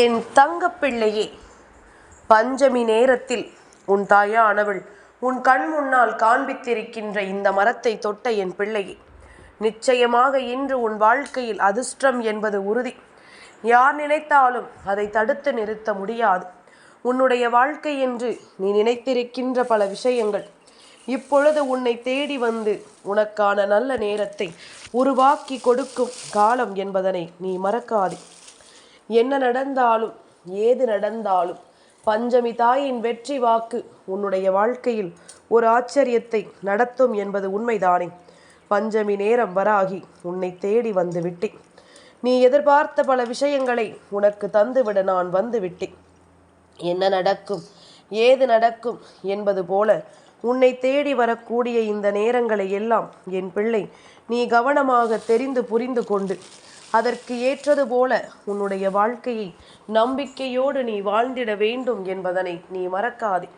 என் தங்கப்பிள்ளையே பஞ்சமி நேரத்தில் உன் தாயானவள் உன் கண் முன்னால் காண்பித்திருக்கின்ற இந்த மரத்தை தொட்ட என் பிள்ளையே நிச்சயமாக இன்று உன் வாழ்க்கையில் அதிர்ஷ்டம் என்பது உறுதி. யார் நினைத்தாலும் அதை தடுத்து நிறுத்த முடியாது. உன்னுடைய வாழ்க்கை என்று நீ நினைத்திருக்கின்ற பல விஷயங்கள் இப்பொழுது உன்னை தேடி வந்து உனக்கான நல்ல நேரத்தை உருவாக்கி கொடுக்கும் காலம் என்பதனை நீ மறக்காதே. என்ன நடந்தாலும் ஏது நடந்தாலும் பஞ்சமி தாயின் வெற்றி வாக்கு உன்னுடைய வாழ்க்கையில் ஒரு ஆச்சரியத்தை நடத்தும் என்பது உண்மைதானே. பஞ்சமி நேரம் வராகி உன்னை தேடி வந்து விட்டேன். நீ எதிர்பார்த்த பல விஷயங்களை உனக்கு தந்துவிட நான் வந்து விட்டேன். என்ன நடக்கும் ஏது நடக்கும் என்பது போல உன்னை தேடி வரக்கூடிய இந்த நேரங்களை எல்லாம் என் பிள்ளை நீ கவனமாக தெரிந்து புரிந்து கொண்டு அதற்கு ஏற்றது போல உன்னுடைய வாழ்க்கையை நம்பிக்கையோடு நீ வாழ்ந்திட வேண்டும் என்பதனை நீ மறக்காதே.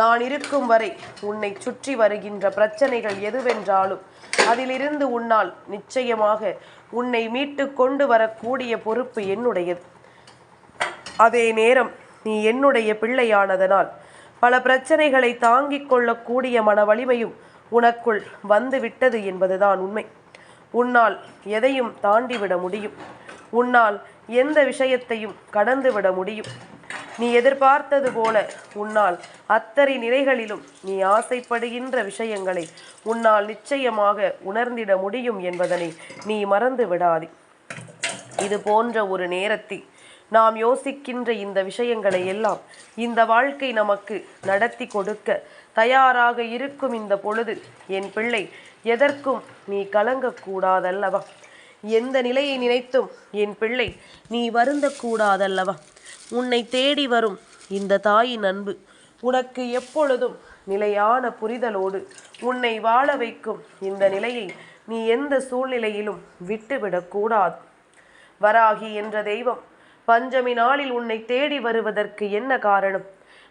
நான் இருக்கும் வரை உன்னை சுற்றி வருகின்ற பிரச்சனைகள் எதுவென்றாலும் அதிலிருந்து உன்னால் நிச்சயமாக உன்னை மீட்டு கொண்டு வரக்கூடிய பொறுப்பு என்னுடையது. அதே நேரம் நீ என்னுடைய பிள்ளையானதனால் பல பிரச்சனைகளை தாங்கிக் கொள்ளக்கூடிய மன வலிமையும் உனக்குள் வந்துவிட்டது என்பதுதான் உண்மை. உன்னால் எதையும் தாண்டிவிட முடியும். உன்னால் எந்த விஷயத்தையும் கடந்துவிட முடியும். நீ எதிர்பார்த்தது போல உன்னால் அத்தனை நிலைகளிலும் நீ ஆசைப்படுகின்ற விஷயங்களை உன்னால் நிச்சயமாக உணர்ந்திட முடியும் என்பதனை நீ மறந்து விடாதே. இது போன்ற ஒரு நேரத்தில் நாம் யோசிக்கின்ற இந்த விஷயங்களை எல்லாம் இந்த வாழ்க்கை நமக்கு நடத்தி கொடுக்க தயாராக இருக்கும் இந்த பொழுது என் பிள்ளை எதற்கும் நீ கலங்கக்கூடாதல்லவா? எந்த நிலையை நினைத்தும் என் பிள்ளை நீ வருந்தக்கூடாதல்லவா? உன்னை தேடி வரும் இந்த தாயின் அன்பு உனக்கு எப்பொழுதும் நிலையான புரிதலோடு உன்னை வாழ வைக்கும் இந்த நிலையை நீ எந்த சூழ்நிலையிலும் விட்டுவிடக்கூடாது வராகி என்ற தெய்வம் பஞ்சமி நாளில் உன்னை தேடி வருவதற்கு என்ன காரணம்?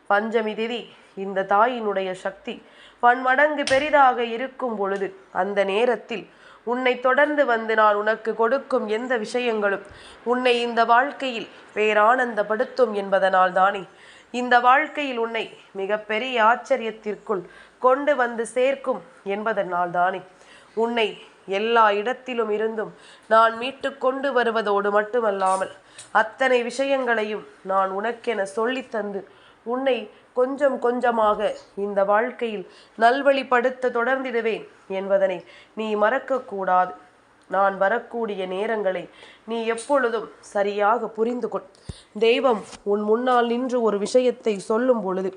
பஞ்சமி திதி இந்த தாயினுடைய சக்தி பன்மடங்கு பெரிதாக இருக்கும் பொழுது அந்த நேரத்தில் உன்னை தொடர்ந்து வந்து நான் உனக்கு கொடுக்கும் எந்த விஷயங்களும் உன்னை இந்த வாழ்க்கையில் பேரானந்தப்படுத்தும் என்பதனால் தானே. இந்த வாழ்க்கையில் உன்னை மிகப்பெரிய ஆச்சரியத்திற்குள் கொண்டு வந்து சேர்க்கும் என்பதனால் தானே. உன்னை எல்லா இடத்திலும் இருந்தும் நான் மீட்டு கொண்டு வருவதோடு மட்டுமல்லாமல் அத்தனை விஷயங்களையும் நான் உனக்கென சொல்லித் தந்து உன்னை கொஞ்சம் கொஞ்சமாக இந்த வாழ்க்கையில் நல்வழிப்படுத்த தொடர்ந்திடுவேன் என்பதனை நீ மறக்கக்கூடாது. நான் வரக்கூடிய நேரங்களை நீ எப்பொழுதும் சரியாக புரிந்து கொள். தெய்வம் உன் முன்னால் நின்று ஒரு விஷயத்தை சொல்லும் பொழுது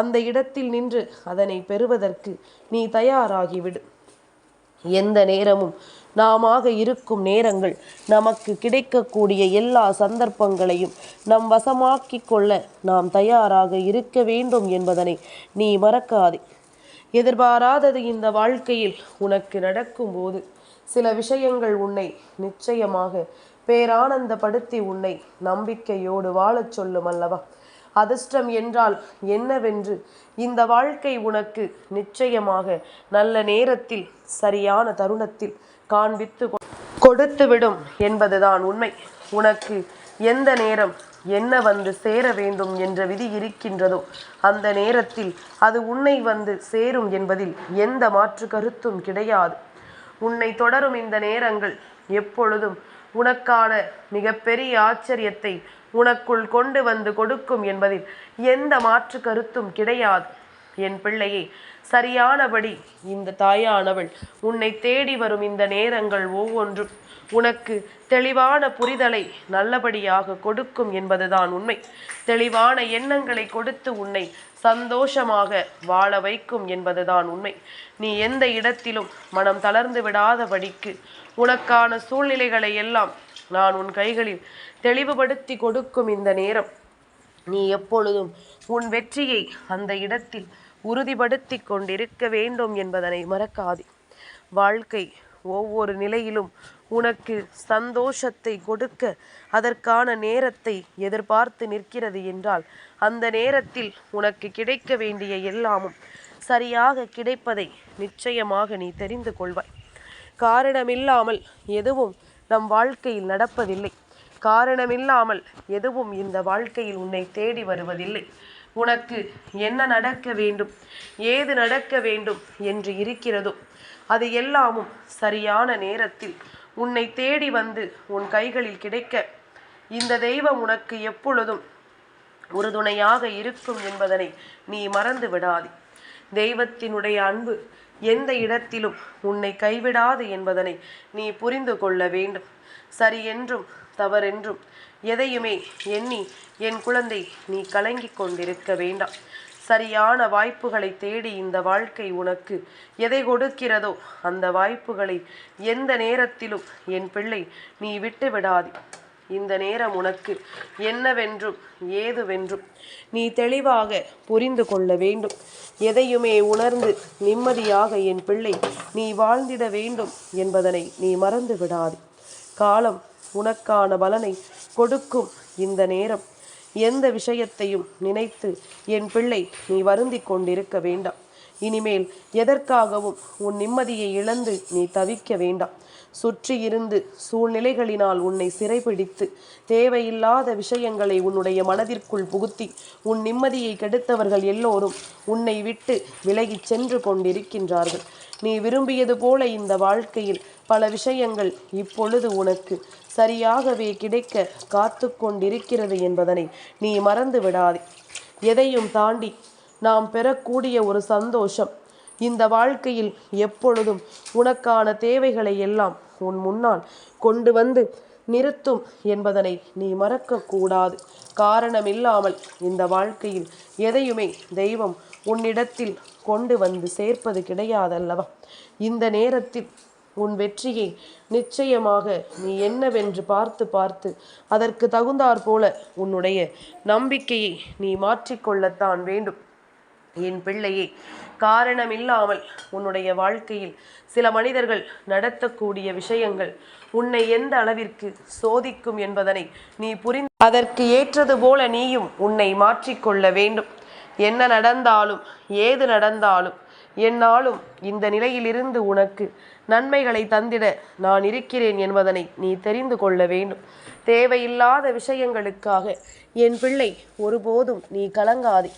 அந்த இடத்தில் நின்று அதனை பெறுவதற்கு நீ தயாராகிவிடு. எந்த நேரமும் நாமாக இருக்கும் நேரங்கள் நமக்கு கிடைக்கக்கூடிய எல்லா சந்தர்ப்பங்களையும் நம் வசமாக்கி கொள்ள நாம் தயாராக இருக்க வேண்டும் என்பதனை நீ மறக்காதே. எதிர்பாராதது இந்த வாழ்க்கையில் உனக்கு நடக்கும்போது சில விஷயங்கள் உன்னை நிச்சயமாக பேரானந்தப்படுத்தி உன்னை நம்பிக்கையோடு வாழச் சொல்லும் அல்லவா? அதிர்ஷ்டம் என்றால் என்னவென்று இந்த வாழ்க்கை உனக்கு நிச்சயமாக நல்ல நேரத்தில் சரியான தருணத்தில் காண்பித்து கொடுத்துவிடும் என்பதுதான் உண்மை. உனக்கு எந்த நேரம் என்ன வந்து சேர வேண்டும் என்ற விதி இருக்கின்றதோ அந்த நேரத்தில் அது உன்னை வந்து சேரும் என்பதில் எந்த மாற்று கருத்தும் கிடையாது. உன்னை தொடரும் இந்த நேரங்கள் எப்பொழுதும் உனக்கான மிகப்பெரிய ஆச்சரியத்தை உனக்குள் கொண்டு வந்து கொடுக்கும் என்பதில் எந்த மாற்று கருத்தும் கிடையாது. என் பிள்ளையை சரியானபடி இந்த தாயானவள் உன்னை தேடி வரும் இந்த நேரங்கள் ஒவ்வொன்றும் உனக்கு தெளிவான புரிதலை நல்லபடியாக கொடுக்கும் என்பதுதான் உண்மை. தெளிவான எண்ணங்களை கொடுத்து உன்னை சந்தோஷமாக வாழ வைக்கும் என்பதுதான் உண்மை. நீ எந்த இடத்திலும் மனம் தளர்ந்து விடாதபடிக்கு உனக்கான சூழ்நிலைகளை எல்லாம் நான் உன் கைகளில் தெளிவுபடுத்தி கொடுக்கும் இந்த நேரம். நீ எப்பொழுதும் உன் வெற்றியை அந்த இடத்தில் உறுதிப்படுத்தி கொண்டிருக்க வேண்டும் என்பதனை மறக்காதே. வாழ்க்கை ஒவ்வொரு நிலையிலும் உனக்கு சந்தோஷத்தை கொடுக்க அதற்கான நேரத்தை எதிர்பார்த்து நிற்கிறது என்றால் அந்த நேரத்தில் உனக்கு கிடைக்க வேண்டிய எல்லாமும் சரியாக கிடைப்பதை நிச்சயமாக நீ தெரிந்து கொள்வாய். காரணமில்லாமல் எதுவும் நம் வாழ்க்கையில் நடப்பதில்லை. காரணமில்லாமல் எதுவும் இந்த வாழ்க்கையில் உன்னை தேடி வருவதில்லை. உனக்கு என்ன நடக்க வேண்டும்? ஏது நடக்க வேண்டும் என்று இருக்கிறதோ அது எல்லாமும் சரியான நேரத்தில் உன்னை தேடி வந்து உன் கைகளில் கிடைக்க. இந்த தெய்வம் உனக்கு எப்பொழுதும் உறுதுணையாக இருக்கும் என்பதனை நீ மறந்து விடாதே. தெய்வத்தினுடைய அன்பு எந்த இடத்திலும் உன்னை கைவிடாது என்பதனை நீ புரிந்து கொள்ள வேண்டும். சரி என்றும் தவறென்றும் எதையுமே எண்ணி என் குழந்தை நீ கலங்கி கொண்டிருக்க வேண்டாம். சரியான வாய்ப்புகளை தேடி இந்த வாழ்க்கை உனக்கு எதை கொடுக்கிறதோ அந்த வாய்ப்புகளை எந்த நேரத்திலும் என் பிள்ளை நீ விட்டு விடாதே. இந்த நேரம் உனக்கு என்னவென்றும் ஏதுவென்றும் நீ தெளிவாக புரிந்து கொள்ள வேண்டும். எதையுமே உணர்ந்து நிம்மதியாக என் பிள்ளை நீ வாழ்ந்திட வேண்டும் என்பதனை நீ மறந்து விடாது. காலம் உனக்கான பலனை கொடுக்கும் இந்த நேரம். எந்த விஷயத்தையும் நினைத்து என் பிள்ளை நீ வருந்தி கொண்டிருக்க வேண்டாம். இனிமேல் எதற்காகவும் உன் நிம்மதியை இழந்து நீ தவிக்க வேண்டாம். சுற்றி இருந்து சூழ்நிலைகளினால் உன்னை சிறைபிடித்து தேவையில்லாத விஷயங்களை உன்னுடைய மனதிற்குள் புகுத்தி உன் நிம்மதியை கெடுத்தவர்கள் எல்லோரும் உன்னை விட்டு விலகிச் சென்று கொண்டிருக்கின்றார்கள். நீ விரும்பியது போல இந்த வாழ்க்கையில் பல விஷயங்கள் இப்பொழுது உனக்கு சரியாகவே கிடைக்க காத்து கொண்டிருக்கிறது என்பதனை நீ மறந்து விடாதே எதையும் தாண்டி நாம் பெறக்கூடிய ஒரு சந்தோஷம். இந்த வாழ்க்கையில் எப்பொழுதும் உனக்கான தேவைகளை எல்லாம் உன் முன்னால் கொண்டு வந்து நிறுத்தும் என்பதனை நீ மறக்கக்கூடாது. காரணமில்லாமல் இந்த வாழ்க்கையில் எதையுமே தெய்வம் உன்னிடத்தில் கொண்டு வந்து சேர்ப்பது கிடையாதல்லவா? இந்த நேரத்தில் உன் வெற்றியை நிச்சயமாக நீ என்னவென்று பார்த்து பார்த்து அதற்கு தகுந்தாற் போல உன்னுடைய நம்பிக்கையை நீ மாற்றிக்கொள்ளத்தான் வேண்டும். என் பிள்ளையே காரணமில்லாமல் உன்னுடைய வாழ்க்கையில் சில மனிதர்கள் நடத்தக்கூடிய விஷயங்கள் உன்னை எந்த அளவிற்கு சோதிக்கும் என்பதனை நீ புரிந்து அதற்கு ஏற்றது போல நீயும் உன்னை மாற்றிக்கொள்ள வேண்டும். என்ன நடந்தாலும் ஏது நடந்தாலும் என்னாலும் இந்த நிலையிலிருந்து உனக்கு நன்மைகளை தந்திட நான் இருக்கிறேன் என்பதனை நீ தெரிந்து கொள்ள வேண்டும். தேவையில்லாத விஷயங்களுக்காக என் பிள்ளை ஒருபோதும் நீ கலங்காதே.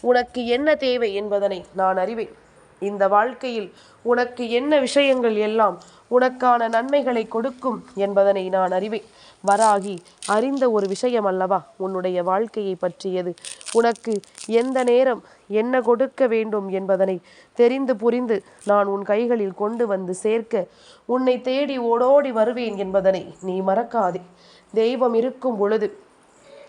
உனக்கு என்ன தேவை என்பதனை நான் அறிவேன். இந்த வாழ்க்கையில் உனக்கு என்ன விஷயங்கள் எல்லாம் உனக்கான நன்மைகளை கொடுக்கும் என்பதனை நான் அறிவேன். வராகி அறிந்த ஒரு விஷயம் அல்லவா? உன்னுடைய வாழ்க்கையை பற்றியது. உனக்கு எந்த நேரம் என்ன கொடுக்க வேண்டும் என்பதனை தெரிந்து புரிந்து நான் உன் கைகளில் கொண்டு வந்து சேர்க்க உன்னை தேடி ஓடோடி வருவேன் என்பதனை நீ மறக்காதே. தெய்வம் இருக்கும் பொழுது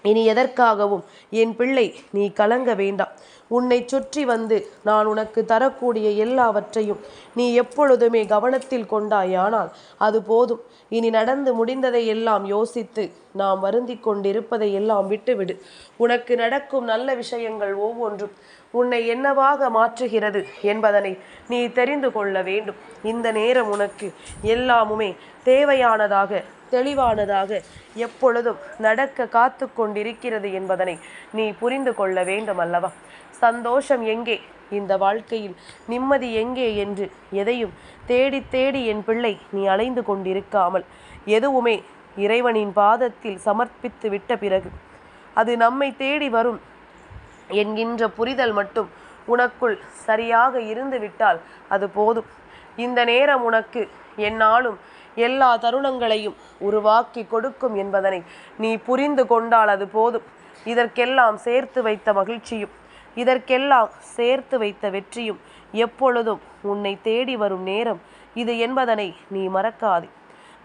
இனி எதற்காகவும் என் பிள்ளை நீ கலங்க வேண்டாம். உன்னை சுற்றி வந்து நான் உனக்கு தரக்கூடிய எல்லாவற்றையும் நீ எப்பொழுதுமே கவனத்தில் கொண்டாயானால் அது போதும். இனி நடந்து முடிந்ததை எல்லாம் யோசித்து நாம் வருந்தி கொண்டிருப்பதை எல்லாம் விட்டுவிடு. உனக்கு நடக்கும் நல்ல விஷயங்கள் ஒவ்வொன்றும் உன்னை என்னவாக மாற்றுகிறது என்பதனை நீ தெரிந்து கொள்ள வேண்டும். இந்த நேரம் உனக்கு எல்லாமுமே தேவையானதாக தெளிவானதாக எப்பொழுதும் நடக்க காத்து கொண்டிருக்கிறது என்பதனை நீ புரிந்து கொள்ள வேண்டும் அல்லவா? சந்தோஷம் எங்கே? இந்த வாழ்க்கையில் நிம்மதி எங்கே என்று எதையும் தேடி தேடி என் பிள்ளை நீ அலைந்து கொண்டிருக்காமல் எதுவுமே இறைவனின் பாதத்தில் சமர்ப்பித்து விட்ட பிறகு அது நம்மை தேடி வரும் என்கின்ற புரிதல் மட்டும் உனக்குள் சரியாக இருந்துவிட்டால் அது போதும். இந்த நேரம் உனக்கு என்னாலும் எல்லா தருணங்களையும் உருவாக்கி கொடுக்கும் என்பதனை நீ புரிந்து கொண்டால் அது போதும். இதற்கெல்லாம் சேர்த்து வைத்த மகிழ்ச்சியும் இதற்கெல்லாம் சேர்த்து வைத்த வெற்றியும் எப்பொழுதும் உன்னை தேடி வரும் நேரம் இது என்பதனை நீ மறக்காதே.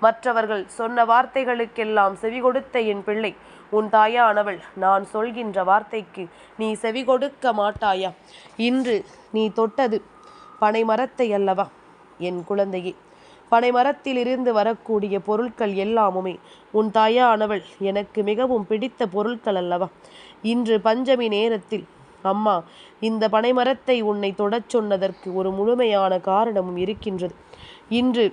மற்றவர்கள் சொன்ன வார்த்தைகளுக்கெல்லாம் செவி கொடுத்த என் பிள்ளை உன் தாயானவள் நான் சொல்கின்ற வார்த்தைக்கு நீ செவி கொடுக்க மாட்டாயா? இன்று நீ தொட்டது பனைமரத்தை அல்லவா? என் குழந்தையே பனைமரத்திலிருந்து வரக்கூடிய பொருட்கள் எல்லாமுமே உன் தாயானவள் எனக்கு மிகவும் பிடித்த பொருட்கள் அல்லவா? இன்று பஞ்சமி நேரத்தில் அம்மா இந்த பனைமரத்தை உன்னை தொடச் சொன்னதற்கு ஒரு முழுமையான காரணமும் இருக்கின்றது. இன்று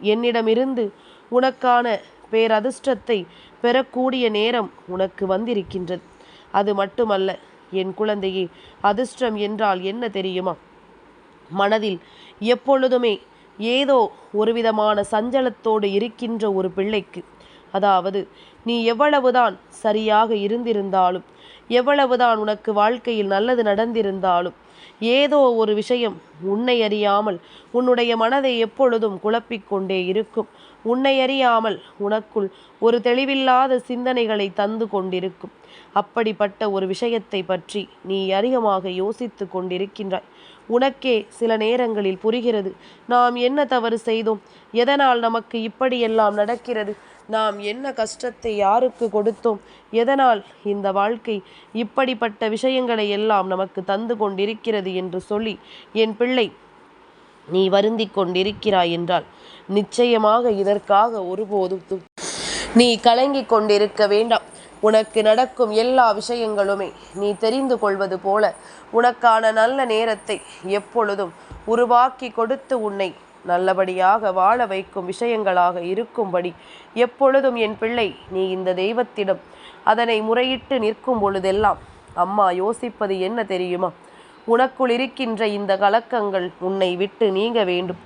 என்னிடமிருந்து உனக்கான பேரதிர்ஷ்டத்தை பெறக்கூடிய நேரம் உனக்கு வந்திருக்கின்றது. அது மட்டுமல்ல என் குழந்தையே அதிர்ஷ்டம் என்றால் என்ன தெரியுமா? மனதில் எப்பொழுதுமே ஏதோ ஒரு விதமான சஞ்சலத்தோடு இருக்கின்ற ஒரு பிள்ளைக்கு. அதாவது நீ எவ்வளவுதான் சரியாக இருந்திருந்தாலும் எவ்வளவுதான் உனக்கு வாழ்க்கையில் நல்லது நடந்திருந்தாலும் ஏதோ ஒரு விஷயம் உன்னை அறியாமல் உன்னுடைய மனதை எப்பொழுதும் குழப்பிக் கொண்டே இருக்கும். உன்னை அறியாமல் உனக்குள் ஒரு தெளிவில்லாத சிந்தனைகளை தந்து கொண்டிருக்கும். அப்படிப்பட்ட ஒரு விஷயத்தை பற்றி நீ அதிகமாக யோசித்து கொண்டிருக்கின்றாய். உனக்கே சில நேரங்களில் புரிகிறது. நாம் என்ன தவறு செய்தோம்? எதனால் நமக்கு இப்படியெல்லாம் நடக்கிறது? நாம் என்ன கஷ்டத்தை யாருக்கு கொடுத்தோம்? எதனால் இந்த வாழ்க்கை இப்படிப்பட்ட விஷயங்களை எல்லாம் நமக்கு தந்து கொண்டிருக்கிறது என்று சொல்லி என் பிள்ளை நீ வருந்தி கொண்டிருக்கிறாய் என்றால் நிச்சயமாக இதற்காக ஒருபோதும் நீ கலங்கிக் கொண்டிருக்க வேண்டாம். உனக்கு நடக்கும் எல்லா விஷயங்களுமே நீ தெரிந்து கொள்வது போல. உனக்கான நல்ல நேரத்தை எப்பொழுதும் உருவாக்கி கொடுத்து உன்னை நல்லபடியாக வாழ வைக்கும் விஷயங்களாக இருக்கும்படி எப்பொழுதும் என் பிள்ளை நீ இந்த தெய்வத்திடம் அதனை முறையிட்டு நிற்கும் பொழுதெல்லாம் அம்மா யோசிப்பது என்ன தெரியுமா? உனக்குள் இருக்கின்ற இந்த கலக்கங்கள் உன்னை விட்டு நீங்க வேண்டும்.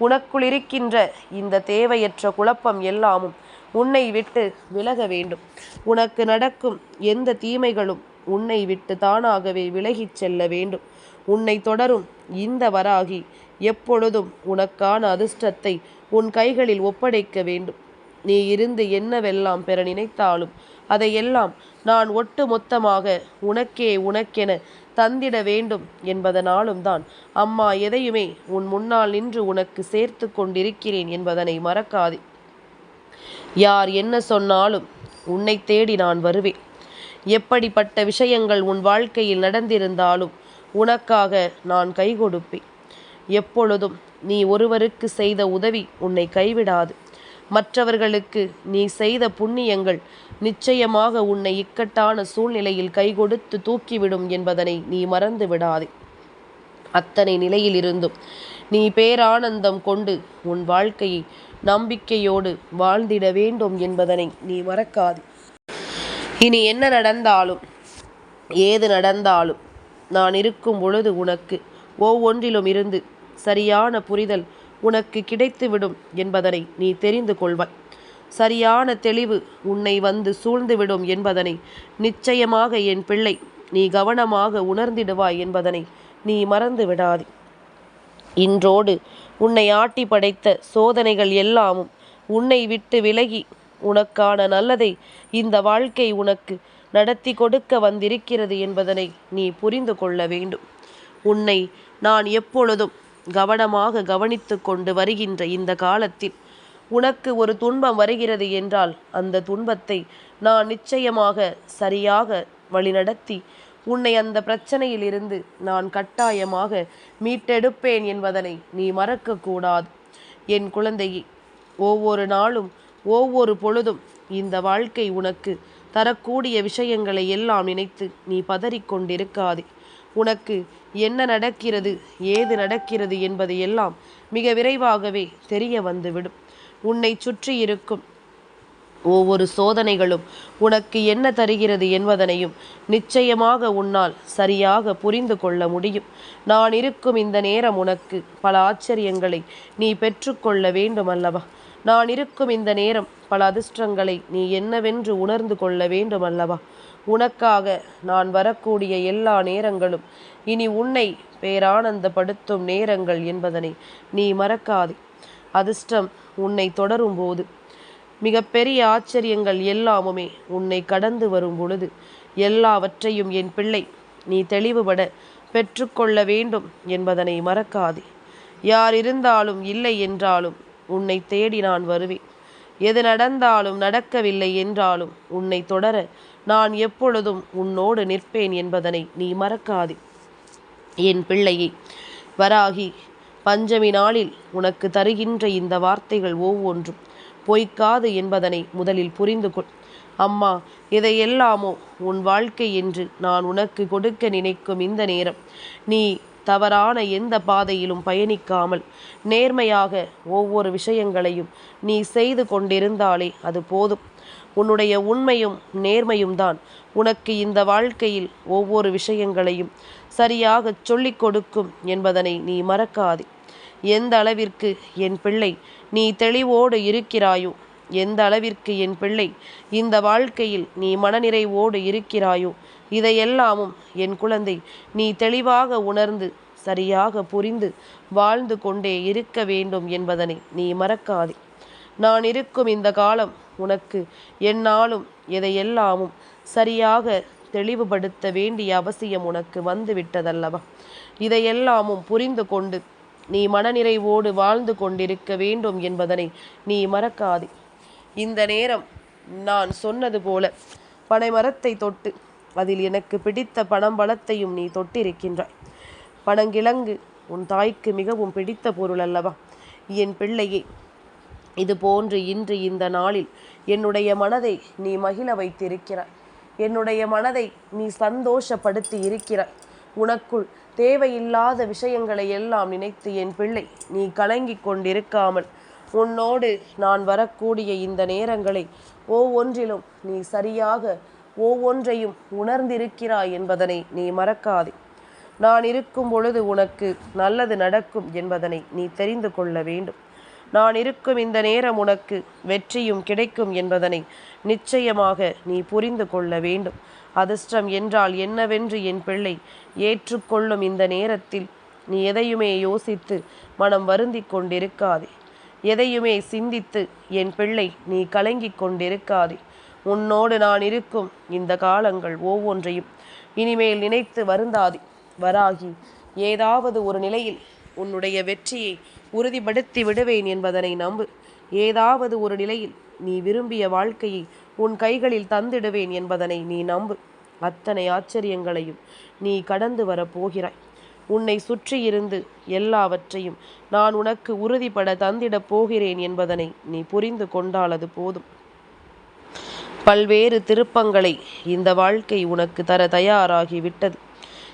உனக்குள் இருக்கின்ற இந்த தேவையற்ற குழப்பம் எல்லாமும் உன்னை விட்டு விலக வேண்டும். உனக்கு நடக்கும் எந்த தீமைகளும் உன்னை விட்டு தானாகவே விலகிச் செல்ல வேண்டும். உன்னை தொடரும் இந்த வராகி எப்பொழுதும் உனக்கான அதிர்ஷ்டத்தை உன் கைகளில் ஒப்படைக்க வேண்டும். நீ இருந்து என்னவெல்லாம் பெற நினைத்தாலும் அதையெல்லாம் நான் ஒட்டு மொத்தமாக உனக்கே உனக்கென தந்திட வேண்டும் என்பதனாலும் தான் அம்மா எதையுமே உன் முன்னால் நின்று உனக்கு சேர்த்து கொண்டிருக்கிறேன் என்பதனை மறக்காதே. யார் என்ன சொன்னாலும் உன்னை தேடி நான் வருவேன். எப்படிப்பட்ட விஷயங்கள் உன் வாழ்க்கையில் நடந்திருந்தாலும் உனக்காக நான் கை கொடுப்பேன். எப்பொழுதும் நீ ஒருவருக்கு செய்த உதவி உன்னை கைவிடாது. மற்றவர்களுக்கு நீ செய்த புண்ணியங்கள் நிச்சயமாக உன்னை இக்கட்டான சூழ்நிலையில் கை கொடுத்து தூக்கிவிடும் என்பதனை நீ மறந்து விடாதே. அத்தனை நிலையில் இருந்தும் நீ பேரானந்தம் கொண்டு உன் வாழ்க்கையை நம்பிக்கையோடு வாழ்ந்திட வேண்டும் என்பதனை நீ மறக்காது. இனி என்ன நடந்தாலும் ஏது நடந்தாலும் நான் இருக்கும் பொழுது உனக்கு ஒவ்வொன்றிலும் இருந்து சரியான புரிதல் உனக்கு கிடைத்துவிடும் என்பதனை நீ தெரிந்து கொள்வாய். சரியான தெளிவு உன்னை வந்து சூழ்ந்துவிடும் என்பதனை நிச்சயமாக என் பிள்ளை நீ கவனமாக உணர்ந்திடுவாய் என்பதனை நீ மறந்து விடாதே இன்றோடு உன்னை ஆட்டி படைத்த சோதனைகள் எல்லாமும் உன்னை விட்டு விலகி உனக்கான நல்லதை இந்த வாழ்க்கை உனக்கு நடத்தி கொடுக்க வந்திருக்கிறது என்பதனை நீ புரிந்து கொள்ள வேண்டும். உன்னை நான் எப்பொழுதும் கவனமாக கவனித்து கொண்டு வருகின்ற இந்த காலத்தில் உனக்கு ஒரு துன்பம் வருகிறது என்றால் அந்த துன்பத்தை நான் நிச்சயமாக சரியாக வழிநடத்தி உன்னை அந்த பிரச்சனையிலிருந்து நான் கட்டாயமாக மீட்டெடுப்பேன் என்பதனை நீ மறக்கக்கூடாது. என் குழந்தையே ஒவ்வொரு நாளும் ஒவ்வொரு பொழுதும் இந்த வாழ்க்கை உனக்கு தரக்கூடிய விஷயங்களை எல்லாம் நினைத்து நீ பதறிக்கொண்டிருக்காதே. உனக்கு என்ன நடக்கிறது ஏது நடக்கிறது என்பது எல்லாம் மிக விரைவாகவே தெரிய வந்துவிடும். உன்னை சுற்றி இருக்கும் ஒவ்வொரு சோதனைகளும் உனக்கு என்ன தருகிறது என்பதனையும் நிச்சயமாக உன்னால் சரியாக புரிந்து கொள்ள முடியும். நான் இருக்கும் இந்த நேரம் உனக்கு பல ஆச்சரியங்களை நீ பெற்றுக்கொள்ள வேண்டும் அல்லவா நான் இருக்கும் இந்த நேரம் பல அதிர்ஷ்டங்களை நீ என்னவென்று உணர்ந்து கொள்ள வேண்டும் அல்லவா உனக்காக நான் வரக்கூடிய எல்லா நேரங்களும் இனி உன்னை பேரானந்தப்படுத்தும் நேரங்கள் என்பதனை நீ மறக்காதே. அதிர்ஷ்டம் உன்னை தொடரும் போது மிகப்பெரிய ஆச்சரியங்கள் எல்லாமுமே உன்னை கடந்து வரும் பொழுது. எல்லாவற்றையும் என் பிள்ளை நீ தெளிவுபட பெற்றுக்கொள்ள வேண்டும் என்பதனை மறக்காதே. யார் இருந்தாலும் இல்லை என்றாலும் உன்னை தேடி நான் வருவேன். எது நடந்தாலும் நடக்கவில்லை என்றாலும் உன்னை தொடர நான் எப்பொழுதும் உன்னோடு நிற்பேன் என்பதனை நீ மறக்காதே. என் பிள்ளையை வராகி பஞ்சமி நாளில் உனக்கு தருகின்ற இந்த வார்த்தைகள் ஒவ்வொன்றும் பொய்க்காது என்பதனை முதலில் புரிந்து கொள். அம்மா இதையெல்லாமோ உன் வாழ்க்கை என்று நான் உனக்கு கொடுக்க நினைக்கும் இந்த நேரம். நீ தவறான எந்த பாதையிலும் பயணிக்காமல் நேர்மையாக ஒவ்வொரு விஷயங்களையும் நீ செய்து கொண்டிருந்தாலே அது போதும். உன்னுடைய உண்மையும் நேர்மையும் தான். உனக்கு இந்த வாழ்க்கையில் ஒவ்வொரு விஷயங்களையும் சரியாக சொல்லிக் கொடுக்கும் என்பதனை நீ மறக்காதே. எந்த அளவிற்கு என் பிள்ளை நீ தெளிவோடு இருக்கிறாயோ? எந்த அளவிற்கு என் பிள்ளை இந்த வாழ்க்கையில் நீ மனநிறைவோடு இருக்கிறாயோ? இதையெல்லாமும் என் குழந்தை நீ தெளிவாக உணர்ந்து சரியாக புரிந்து வாழ்ந்து கொண்டே இருக்க வேண்டும் என்பதனை நீ மறக்காதே. நான் இருக்கும் இந்த காலம் உனக்கு என்னாலும் எதையெல்லாமும் சரியாக தெளிவுபடுத்த வேண்டிய அவசியம் உனக்கு வந்துவிட்டதல்லவா? இதையெல்லாமும் புரிந்து கொண்டு நீ மனநிறைவோடு வாழ்ந்து கொண்டிருக்க வேண்டும் என்பதனை நீ மறக்காதே. இந்த நேரம் நான் சொன்னது போல பனைமரத்தை தொட்டு அதில் எனக்கு பிடித்த பணம் பலத்தையும் நீ தொட்டிருக்கின்றாய். பனங்கிழங்கு உன் தாய்க்கு மிகவும் பிடித்த பொருள் அல்லவா? என் பிள்ளையே இது போன்று இன்று இந்த நாளில் என்னுடைய மனதை நீ மகிழ வைத்திருக்கிறாய். என்னுடைய மனதை நீ சந்தோஷப்படுத்தி இருக்கிறாய். உனக்குள் தேவையில்லாத விஷயங்களை எல்லாம் நினைத்து என் பிள்ளை நீ கலங்கிக் கொண்டிருக்காமல். உன்னோடு நான் வரக்கூடிய இந்த நேரங்களை ஒவ்வொன்றிலும் நீ சரியாக ஒவ்வொன்றையும் உணர்ந்திருக்கிறாய் என்பதனை நீ மறக்காதே. நான் இருக்கும் பொழுது உனக்கு நல்லது நடக்கும் என்பதனை நீ தெரிந்து கொள்ள வேண்டும். நான் இருக்கும் இந்த நேரம் உனக்கு வெற்றியும் கிடைக்கும் என்பதனை நிச்சயமாக நீ புரிந்து கொள்ள வேண்டும். அதிர்ஷ்டம் என்றால் என்னவென்று என் பிள்ளை ஏற்றுக்கொள்ளும் இந்த நேரத்தில் நீ எதையுமே யோசித்து மனம் வருந்தி கொண்டிருக்காதே. எதையுமே சிந்தித்து என் பிள்ளை நீ கலங்கிக் கொண்டிருக்காதே. உன்னோடு நான் இருக்கும் இந்த காலங்கள் ஒவ்வொன்றையும் இனிமேல் நினைத்து வருந்தாதே. வராகி ஏதாவது ஒரு நிலையில் உன்னுடைய வெற்றியை உறுதிப்படுத்தி விடுவேன் என்பதனை நம்பு. ஏதாவது ஒரு நிலையில் நீ விரும்பிய வாழ்க்கையை உன் கைகளில் தந்திடுவேன் என்பதனை நீ நம்பு. அத்தனை ஆச்சரியங்களையும் நீ கடந்து வரப்போகிறாய் உன்னை சுற்றியிருந்து எல்லாவற்றையும் நான் உனக்கு உறுதிப்பட தந்திடப் போகிறேன் என்பதனை நீ புரிந்து கொண்டால் அது போதும். பல்வேறு திருப்பங்களை இந்த வாழ்க்கை உனக்கு தர தயாராகி விட்டது.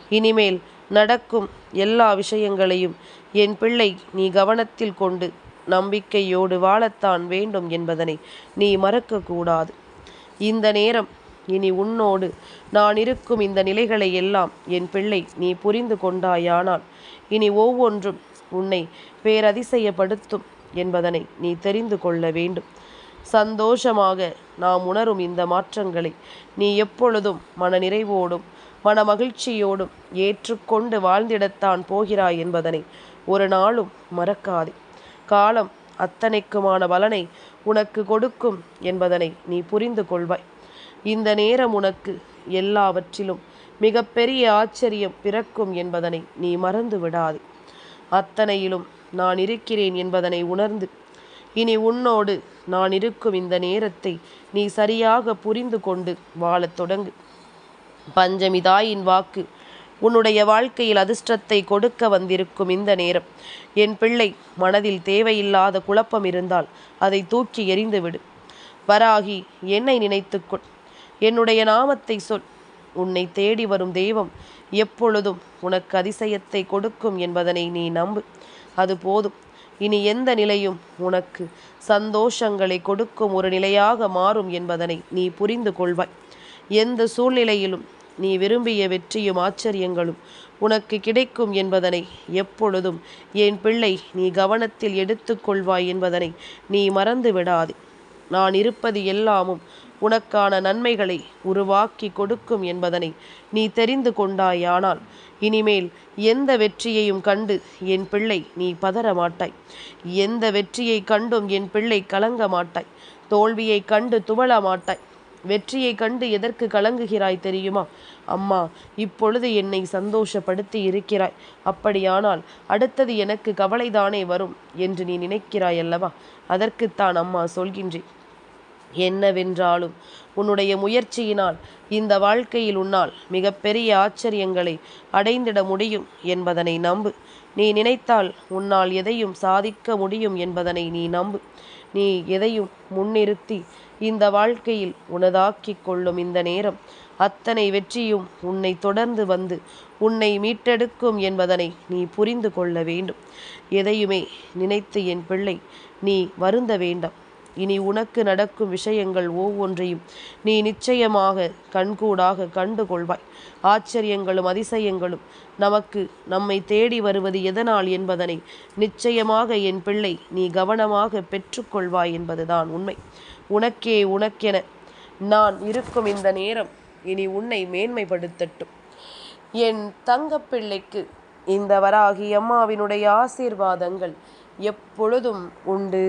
இனிமேல் நடக்கும் எல்லா விஷயங்களையும் என் பிள்ளை நீ கவனத்தில் கொண்டு நம்பிக்கையோடு வாழத்தான் வேண்டும் என்பதனை நீ மறக்கக்கூடாது. இந்த நேரம் இனி உன்னோடு. நான் இருக்கும் இந்த நிலைகளை எல்லாம் என் பிள்ளை நீ புரிந்து கொண்டாயானால் இனி ஒவ்வொன்றும் உன்னை பேரதிசயப்படுத்தும் என்பதனை நீ தெரிந்து கொள்ள வேண்டும். சந்தோஷமாக நாம் உணரும் இந்த மாற்றங்களை நீ எப்பொழுதும் மன நிறைவோடும் மன மகிழ்ச்சியோடும் ஏற்றுக்கொண்டு வாழ்ந்திடத்தான் போகிறாய் என்பதனை ஒரு நாளும் மறக்காதே. காலம் அத்தனைக்குமான பலனை உனக்கு கொடுக்கும் என்பதனை நீ புரிந்து கொள்வாய். இந்த நேரம் உனக்கு எல்லாவற்றிலும் மிகப்பெரிய ஆச்சரியம் பிறக்கும் என்பதனை நீ மறந்து விடாது. அத்தனையிலும் நான் இருக்கிறேன் என்பதனை உணர்ந்து இனி உன்னோடு நான் இருக்கும் இந்த நேரத்தை நீ சரியாக புரிந்து கொண்டு வாழத் தொடங்கு. பஞ்சமி தாயின் வாக்கு உன்னுடைய வாழ்க்கையில் அதிர்ஷ்டத்தை கொடுக்க வந்திருக்கும் இந்த நேரம். என் பிள்ளை மனதில் தேவையில்லாத குழப்பம் இருந்தால் அதை தூக்கி எறிந்துவிடு. வராகி என்னை நினைத்துக்கொள். என்னுடைய நாமத்தை சொல். உன்னை தேடி வரும் தெய்வம் எப்பொழுதும் உனக்கு அதிசயத்தை கொடுக்கும் என்பதனை நீ நம்பு. அது போதும். இனி எந்த நிலையும் உனக்கு சந்தோஷங்களை கொடுக்கும் ஒரு நிலையாக மாறும் என்பதனை நீ புரிந்து கொள்வாய். எந்த சூழ்நிலையிலும் நீ விரும்பிய வெற்றியும் ஆச்சரியங்களும் உனக்கு கிடைக்கும் என்பதனை எப்பொழுதும் என் பிள்ளை நீ கவனத்தில் எடுத்துக்கொள்வாய் என்பதனை நீ மறந்து விடாது. நான் இருப்பது எல்லாமும் உனக்கான நன்மைகளை உருவாக்கி கொடுக்கும் என்பதனை நீ தெரிந்து கொண்டாயானால் இனிமேல் எந்த வெற்றியையும் கண்டு என் பிள்ளை நீ பதற மாட்டாய் எந்த வெற்றியை கண்டும் என் பிள்ளை கலங்க மாட்டாய் தோல்வியை கண்டு துவள மாட்டாய் வெற்றியை கண்டு எதற்கு கலங்குகிறாய் தெரியுமா? அம்மா இப்பொழுது என்னை சந்தோஷப்படுத்தி இருக்கிறாய். அப்படியானால் அடுத்தது எனக்கு கவலைதானே வரும் என்று நீ நினைக்கிறாய் அல்லவா? அதற்குத்தான் அம்மா சொல்கின்றேன் என்னவென்றாலும் உன்னுடைய முயற்சியினால் இந்த வாழ்க்கையில் உன்னால் மிகப்பெரிய ஆச்சரியங்களை அடைந்திட முடியும் என்பதனை நம்பு. நீ நினைத்தால் உன்னால் எதையும் சாதிக்க முடியும் என்பதனை நீ நம்பு. நீ எதையும் முன்னிறுத்தி இந்த வாழ்க்கையில் உனதாக்கிக் கொள்ளும் இந்த நேரம். அத்தனை வெற்றியும் உன்னை தொடர்ந்து வந்து உன்னை மீட்டெடுக்கும் என்பதனை நீ புரிந்து கொள்ள வேண்டும். எதையுமே நினைத்து என் பிள்ளை நீ வருந்த வேண்டாம். இனி உனக்கு நடக்கும் விஷயங்கள் ஒவ்வொன்றையும் நீ நிச்சயமாக கண்கூடாக கண்டுகொள்வாய் ஆச்சரியங்களும் அதிசயங்களும் நமக்கு நம்மை தேடி வருவது எதனால் என்பதனை நிச்சயமாக என் பிள்ளை நீ கவனமாக பெற்றுக்கொள்வாய் என்பதுதான் உண்மை. உனக்கே உனக்கென. நான் இருக்கும் இந்த நேரம் இனி உன்னை மேன்மைப்படுத்தட்டும். என் தங்கப்பிள்ளைக்கு இந்த வராகி அம்மாவினுடைய ஆசீர்வாதங்கள் எப்பொழுதும் உண்டு.